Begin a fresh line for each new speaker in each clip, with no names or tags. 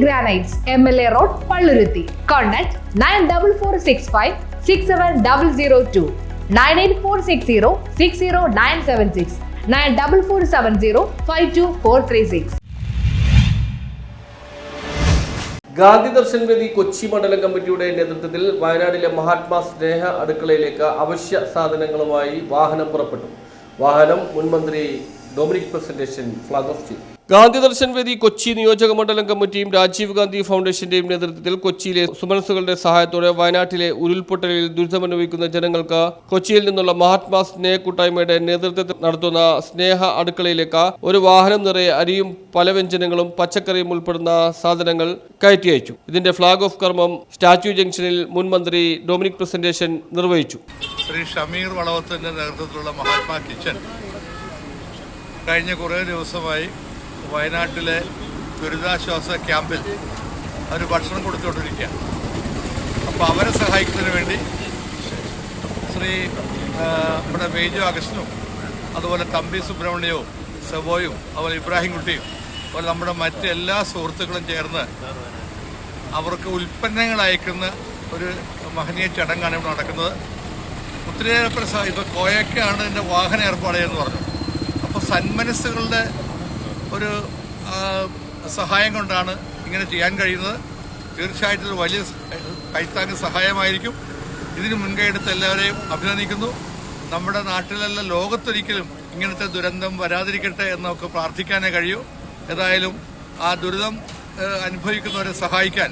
Granites M L A road Palluruthy contact nine double four six five six seven double zero two nine eight four six zero six zero nine seven six nine double four seven zero five two four three six
Gandhi Darshan Vedi Kochi മണ്ഡലം കമ്മിറ്റിയുടെ നേതൃത്വത്തിൽ വയനാടിലെ മഹാത്മാ സ്നേഹ അടുക്കളയിലേക്ക് അവശ്യ സാധനങ്ങളുമായി വാഹനം പുറപ്പെട്ടു. വാഹനം മുൻമന്ത്രി Dominic presentation flag off ചെയ്തു ഗാന്ധി ദർശൻ വേദി കൊച്ചി നിയോജക മണ്ഡലം കമ്മിറ്റിയും രാജീവ് ഗാന്ധി ഫൗണ്ടേഷന്റെയും നേതൃത്വത്തിൽ കൊച്ചിയിലെ സുമനസുകളുടെ സഹായത്തോടെ വയനാട്ടിലെ ഉരുൾപൊട്ടലിൽ ദുരിതമനുഭവിക്കുന്ന ജനങ്ങൾക്ക് കൊച്ചിയിൽ നിന്നുള്ള മഹാത്മാ സ്നേഹ കൂട്ടായ്മയുടെ നേതൃത്വത്തിൽ നടത്തുന്ന സ്നേഹ അടുക്കളയിലേക്ക് ഒരു വാഹനം നിറയെ അരിയും പലവ്യഞ്ജനങ്ങളും പച്ചക്കറിയും ഉൾപ്പെടുന്ന സാധനങ്ങൾ കയറ്റി അയച്ചു. ഇതിന്റെ ഫ്ളാഗ് ഓഫ് കർമ്മം സ്റ്റാച്യു ജംഗ്ഷനിൽ മുൻ മന്ത്രി ഡൊമിനിക് പ്രസന്റേഷൻ നിർവഹിച്ചു.
ശ്രീ ഷമീർ വളവത്തിന്റെ നേതൃത്വത്തിലുള്ള മഹാത്മാ കിച്ചൻ കഴിഞ്ഞ കുറേ ദിവസമായി വയനാട്ടിലെ ദുരിതാശ്വാസ ക്യാമ്പിൽ അവർ ഭക്ഷണം കൊടുത്തുകൊണ്ടിരിക്കുക അപ്പോൾ അവരെ സഹായിക്കുന്നതിന് വേണ്ടി ശ്രീ നമ്മുടെ മേജു അഗസ്റ്റിനും അതുപോലെ തമ്പി സുബ്രഹ്മണ്യവും സെബോയും അതുപോലെ ഇബ്രാഹിം കുട്ടിയും അതുപോലെ നമ്മുടെ മറ്റെല്ലാ സുഹൃത്തുക്കളും ചേർന്ന് അവർക്ക് ഉൽപ്പന്നങ്ങൾ അയക്കുന്ന ഒരു മഹനീയ ചടങ്ങാണ് ഇവിടെ നടക്കുന്നത്. ഒത്തിരിയേറെ ഇപ്പോൾ കോയക്കാണ് എന്റെ വാഹന ഏർപ്പാട് എന്ന് പറഞ്ഞു. സന്മനസ്സുകളുടെ ഒരു സഹായം കൊണ്ടാണ് ഇങ്ങനെ ചെയ്യാൻ കഴിയുന്നത്. തീർച്ചയായിട്ടും വലിയ കൈത്താങ്ങ് സഹായമായിരിക്കും. ഇതിന് മുൻകൈ എല്ലാവരെയും അഭിനന്ദിക്കുന്നു. നമ്മുടെ നാട്ടിലല്ല ലോകത്തൊരിക്കലും ഇങ്ങനത്തെ ദുരന്തം വരാതിരിക്കട്ടെ എന്നൊക്കെ പ്രാർത്ഥിക്കാനേ കഴിയൂ. ഏതായാലും ആ ദുരിതം അനുഭവിക്കുന്നവരെ സഹായിക്കാൻ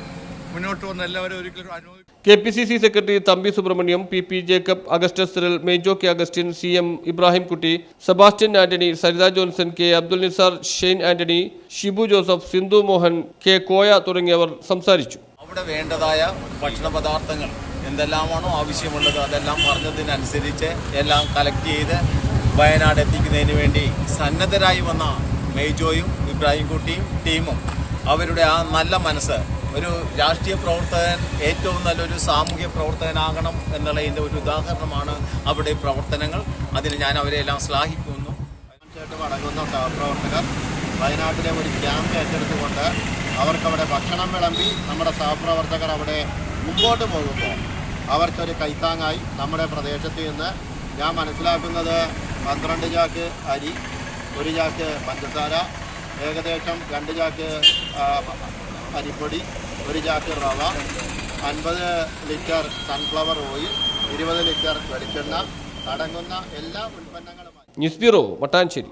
മുന്നോട്ട് വന്ന എല്ലാവരും ഒരിക്കലും
K P C C secretary Thampi Subramaniam P P Jacob Augustus Cyril Mejo K Augustine C M Ibrahimkutty Sebastian Antony Saritha Johnson K Abdul Nizar Shane Antony Shibu Joseph Sindhu Mohan K Koya തുടങ്ങിയവർ സംസാരിച്ചു.
അവിടെ വേണ്ടതായ ഭക്ഷണ പദാർത്ഥങ്ങൾ എന്തെല്ലാമാണോ ആവശ്യമുള്ളത് അതെല്ലാം പറഞ്ഞതിനനുസരിച്ച് എല്ലാം collect ചെയ്ത് വയനാട് എത്തിക്കുന്നതിന് വേണ്ടി സന്നദ്ധരായി വന്ന മെയ്ജോയും ഇബ്രാഹിംകുട്ടിയും ടീമും അവരുടെ ആ നല്ല മനസ്സ് ഒരു രാഷ്ട്രീയ പ്രവർത്തകൻ ഏറ്റവും നല്ലൊരു സാമൂഹ്യ പ്രവർത്തകനാകണം എന്നുള്ളതിന്റെ ഒരു ഉദാഹരണമാണ് അവിടെ പ്രവർത്തനങ്ങൾ. അതിന് ഞാൻ അവരെ എല്ലാം ശ്ലാഘിക്കുന്നു.
തീർച്ചയായിട്ടും അടങ്ങുന്ന പ്രവർത്തകർ. വയനാട്ടിലെ ഒരു ക്യാമ്പ് ഏറ്റെടുത്തുകൊണ്ട് അവർക്കവിടെ ഭക്ഷണം വിളമ്പി നമ്മുടെ സഹപ്രവർത്തകർ അവിടെ മുമ്പോട്ട് പോകുമ്പോൾ അവർക്കൊരു കൈത്താങ്ങായി നമ്മുടെ പ്രദേശത്ത് നിന്ന് ഞാൻ മനസ്സിലാക്കുന്നത് പന്ത്രണ്ട് ചാക്ക് അരി ഒരു ചാക്ക് പഞ്ചസാര ഏകദേശം രണ്ട് ചാക്ക് അരിപ്പൊടി ഒരു ചാക്ക് റവ അൻപത് ലിറ്റർ സൺഫ്ലവർ ഓയിൽ ഇരുപത് ലിറ്റർ വെളിച്ചെണ്ണ അടങ്ങുന്ന എല്ലാ ഉൽപ്പന്നങ്ങളും
ന്യൂസ് ബ്യൂറോ മട്ടാഞ്ചേരി.